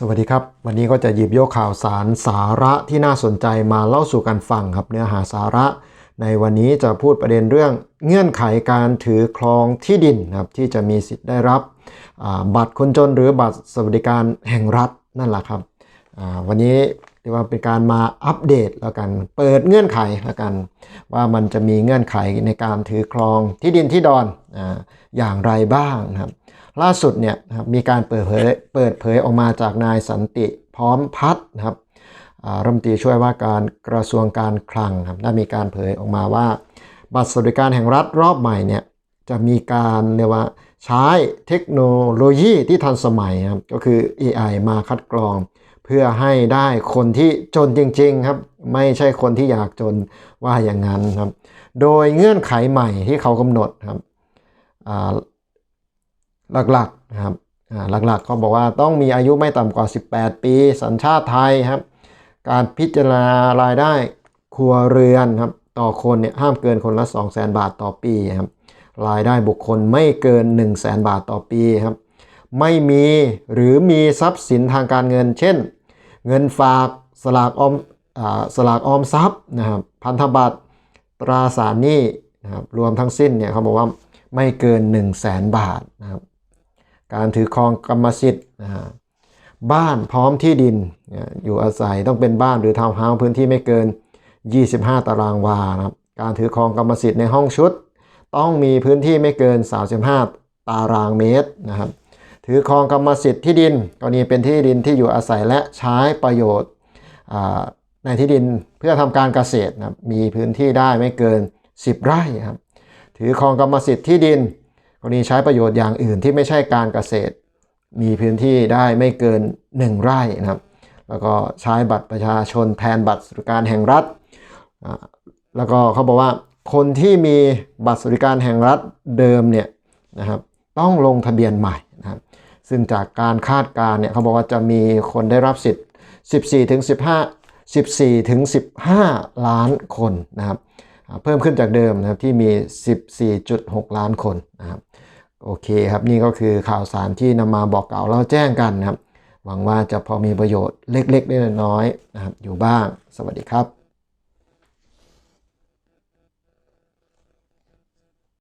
สวัสดีครับ วันนี้ก็จะหยิบยกข่าวสารสาระที่น่าสนใจมาเล่าสู่กันฟังครับเนื้อหาสาระ ในวันนี้จะพูดประเด็นเรื่องเงื่อนไขการถือครองที่ดินครับที่จะมีสิทธิ์ได้รับบัตรคนจนหรือบัตรสวัสดิการแห่งรัฐนั่นแหละครับวันนี้เรียกว่าเป็นการมาอัปเดตแล้วกันเปิดเงื่อนไขแล้วกัน ว่ามันจะมีเงื่อนไขในการถือครองที่ดินที่ดอนออย่างไรบ้างนะครับ ล่าสุดเนี่ยนะครับมีการเปิดเผยเปิดเผยออกมาจากนายสันติพร้อมพัฒน์นะครับรัฐมนตรีช่วยว่าการกระทรวงการคลังครับได้มีการเผยออกมาว่า บัตรสวัสดิการแห่งรัฐรอบใหม่เนี่ยจะมีการเรียกว่าใช้เทคโนโลยีที่ทันสมัยครับก็คือ AI มาคัดกรอง เพื่อให้ได้คนที่จนจริงๆครับไม่ใช่คนที่อยากจนว่าอย่างนั้นครับ โดยเงื่อนไขใหม่ที่เขากำหนดครับ หลักๆนะครับหลักๆเขาบอกว่าต้องมีอายุไม่ต่ำกว่า 18 ปี สัญชาติไทยครับ การพิจารณารายได้ครัวเรือนครับต่อคนเนี่ยห้ามเกินคนละ 200,000 บาทต่อปีครับรายได้บุคคลไม่เกิน 100,000 บาทต่อปีครับไม่มีหรือมีทรัพย์สินทางการเงิน เช่น เงินฝากสลากออมอสลากออมทรัพย์นะครับพันธบัตรตราสารหนี้นะครับรวมทั้งสิ้นเนี่ยเขาบอกว่าไม่เกิน 1 0 0 0 0 0บาทนะครับ การถือครองกรรมสิทธิ์นะฮะบ้านพร้อมที่ดินอยู่อาศัยต้องเป็นบ้านหรือทาวน์เฮาส์พื้นที่ไม่เกิน 25 ตารางวานะครับการถือครองกรรมสิทธิ์ในห้องชุด ต้องมีพื้นที่ไม่เกิน 35 ตารางเมตรนะครับถือครองกรรมสิทธิ์ที่ดินกรณีเป็นที่ดินที่อยู่อาศัยและใช้ประโยชน์ในที่ดินเพื่อทำการเกษตรนะมีพื้นที่ได้ไม่เกิน 10 ไร่ครับถือครองกรรมสิทธิ์ที่ดิน รณีใช้ประโยชน์อย่างอื่นที่ไม่ใช่การเกษตร มีพื้นที่ได้ไม่เกิน 1 ไร่นะครับ แล้วก็ใช้บัตรประชาชนแทนบัตรสวัสดิการแห่งรัฐอ่าแล้วก็เขาบอกว่าคนที่มีบัตรสวัสดิการแห่งรัฐเดิมเนี่ยนะครับต้องลงทะเบียนใหม่นะครับซึ่งจากการคาดการณ์เนี่ยเขาบอกว่าจะมีคนได้รับสิทธิ์ 14ถึง15 14ถึง15 ล้านคนนะครับ เพิ่มขึ้นจากเดิมนะครับที่มี 14.6 ล้านคนนะครับโอเคครับนี่ก็คือข่าวสารที่นำมาบอกกล่าวเล่าแจ้งกันนะครับ หวังว่าจะพอมีประโยชน์เล็กๆน้อยๆนะครับอยู่บ้างสวัสดีครับ